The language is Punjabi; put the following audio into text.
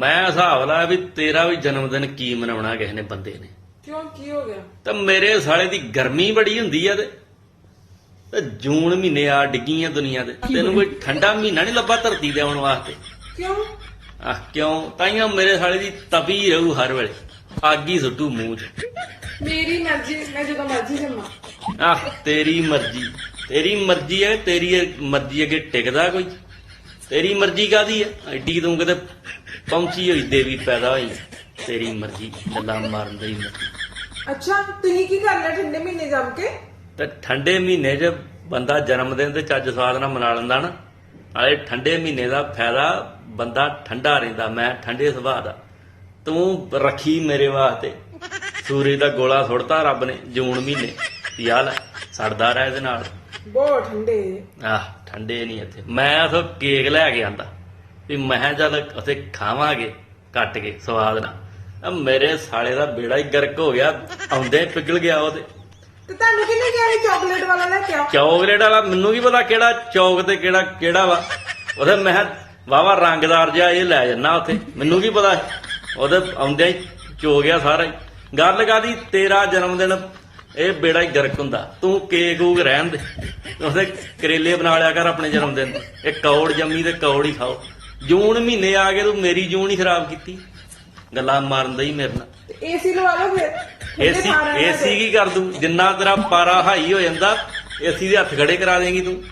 ਮੈਂ ਹਿਸਾਬ ਲਾ ਵੀ ਤੇਰਾ ਵੀ ਜਨਮ ਦਿਨ ਕੀ ਮਨਾਉਣਾ ਕਿਸੇ ਨੇ ਬੰਦੇ ਨੇ। ਕਿਉਂ ਕੀ ਹੋ ਗਿਆ? ਤਾਂ ਮੇਰੇ ਸਾਲੇ ਦੀ ਗਰਮੀ ਬੜੀ ਹੁੰਦੀ ਆ ਤੇ ਤੇ ਜੂਨ ਮਹੀਨੇ ਆ ਡਿੱਗੀ ਆ ਦੁਨੀਆ ਤੇ। ਤੈਨੂੰ ਕੋਈ ਠੰਡਾ ਮਹੀਨਾ ਨਹੀਂ ਲੱਭਾ ਧਰਤੀ ਤੇ ਆਉਣ ਵਾਸਤੇ? ਕਿਉਂ? ਆ ਕਿਉਂ? ਤਾਈਆਂ ਮੇਰੇ ਸਾਲੇ ਦੀ ਤਪੀ ਰਹੂ ਹਰ ਵੇਲੇ। ਅੱਗ ਹੀ ਸੁੱਟੂ ਮੂੰਹ 'ਚ। ਮੇਰੀ ਮਰਜ਼ੀ ਮੈਂ ਜਦੋਂ ਮਰਜ਼ੀ ਜੰਮਾ। ਆਹ ਤੇਰੀ ਮਰਜ਼ੀ। ਤੇਰੀ ਮਰਜ਼ੀ ਹੈ ਤੇਰੀ ਮਰਜ਼ੀ ਅੱਗੇ ਟਿਕਦਾ ਕੋਈ। ਤੇਰੀ ਮਰਜ਼ੀ ਕਾਦੀ ਹੈ ਐਡੀ ਤੂੰ ਕਿਤੇ ਪਹੁੰਚੀ ਹੋਈ ਦੇਵੀ ਪੈਦਾ ਹੋਈ। ਤੇਰੀ ਮਰਜ਼ੀ ਗੱਲਾਂ ਮਾਰਨ ਦੀ ਮਰਜ਼ੀ। ਅੱਛਾ ਤੁਸੀਂ ਕੀ ਕਰਨਾ ਠੰਡੇ ਮਹੀਨੇ ਜੰਮ ਕੇ? ਤੇ ਠੰਡੇ ਮਹੀਨੇ 'ਚ ਬੰਦਾ ਜਨਮ ਦਿਨ ਤੇ ਚੱਜ ਸਵਾਦ ਨਾਲ ਮਨਾ ਲੈਂਦਾ ਨਾ ਨਾਲੇ ਠੰਡੇ ਮਹੀਨੇ ਦਾ ਫਾਇਦਾ ਬੰਦਾ ਠੰਡਾ ਰਹਿੰਦਾ ਮੈਂ ਠੰਡੇ ਸੁਭਾਅ ਦਾ। ਤੂੰ ਰੱਖੀ ਮੇਰੇ ਵਾਸਤੇ। ਸੂਰਜ ਦਾ ਗੋਲਾ ਸੁੱਟਤਾ ਰੱਬ ਨੇ ਜੂਨ ਮਹੀਨੇ। ਯਾਰ ਸੜਦਾ ਰਹਿ ਇਹਦੇ ਨਾਲ। ਬਹੁਤ ਠੰਡੇ। ਆਹ ਠੰਡੇ ਨਹੀਂ ਇੱਥੇ। ਮੈਂ ਉਥੋਂ ਕੇਕ ਲੈ ਕੇ ਆਂਦਾ ਵੀ ਮੈਂ ਜਦ ਉੱਥੇ ਖਾਵਾਂਗੇ ਕੱਟ ਕੇ ਸਵਾਦ ਨਾਲ। ਆ ਮੇਰੇ ਸਾਲੇ ਦਾ ਬੇੜਾ ਹੀ ਗਰਕ ਹੋ ਗਿਆ ਆਉਂਦੇ ਪਿਘਲ ਗਿਆ ਉਹ ਤੇ। ਤੇ ਤੁਹਾਨੂੰ ਕਿਹਨੇ ਕਿਹਾ ਸੀ ਚਾਕਲੇਟ ਵਾਲਾ ਲੈ ਕੇ ਆਓ? ਚੌਕਲੇਟ ਵਾਲਾ ਮੈਨੂੰ ਕੀ ਪਤਾ ਕਿਹੜਾ ਚੌਕ ਤੇ ਕਿਹੜਾ ਕਿਹੜਾ ਵਾ। ਉਹਦੇ ਮੈਂ ਵਾਵਾ ਰੰਗਦਾਰ ਜਿਹਾ ਇਹ ਲੈ ਜੰਨਾ ਉੱਥੇ। ਮੈਨੂੰ ਕੀ ਪਤਾ? ਉਹਦੇ ਆਉਂਦਿਆਂ ਹੀ ਚੋ ਗਿਆ ਸਾਰਾ ਹੀ। ਗੱਲ ਕਾਦੀ ਤੇਰਾ ਜਨਮ ਦਿਨ ਇਹ ਬੇੜਾ ਹੀ ਗਰਕ ਹੁੰਦਾ। ਤੂੰ ਕੇਕ ਊਕ ਰਹਿਣ ਦੇ। ਉਹਦੇ ਕਰੇਲੇ ਬਣਾ ਲਿਆ ਕਰ ਆਪਣੇ ਜਨਮ ਦਿਨ। ਇਹ ਕੌੜ ਜੰਮੀ ਤੇ ਕੌੜ ਹੀ ਖਾਓ। ਜੂਨ ਮਹੀਨੇ ਆ ਕੇ ਤੂੰ ਮੇਰੀ ਜੂਨ ਹੀ ਖਰਾਬ ਕੀਤੀ। ਗੱਲਾਂ ਮਾਰਨ ਦਾ ਹੀ ਮੇਰੇ ਨਾਲ। ਏਸੀ ਲਵਾ ਲਓ ਫਿਰ। AC AC. ਕੀ ਕਰ ਦੂੰ? ਜਿੰਨਾ ਤੇਰਾ ਪਾਰਾ ਹਾਈ ਹੋ ਜਾਂਦਾ ਏਸੀ ਦੇ ਹੱਥ ਖੜੇ ਕਰਾ ਦੇਂਗੀ ਤੂੰ।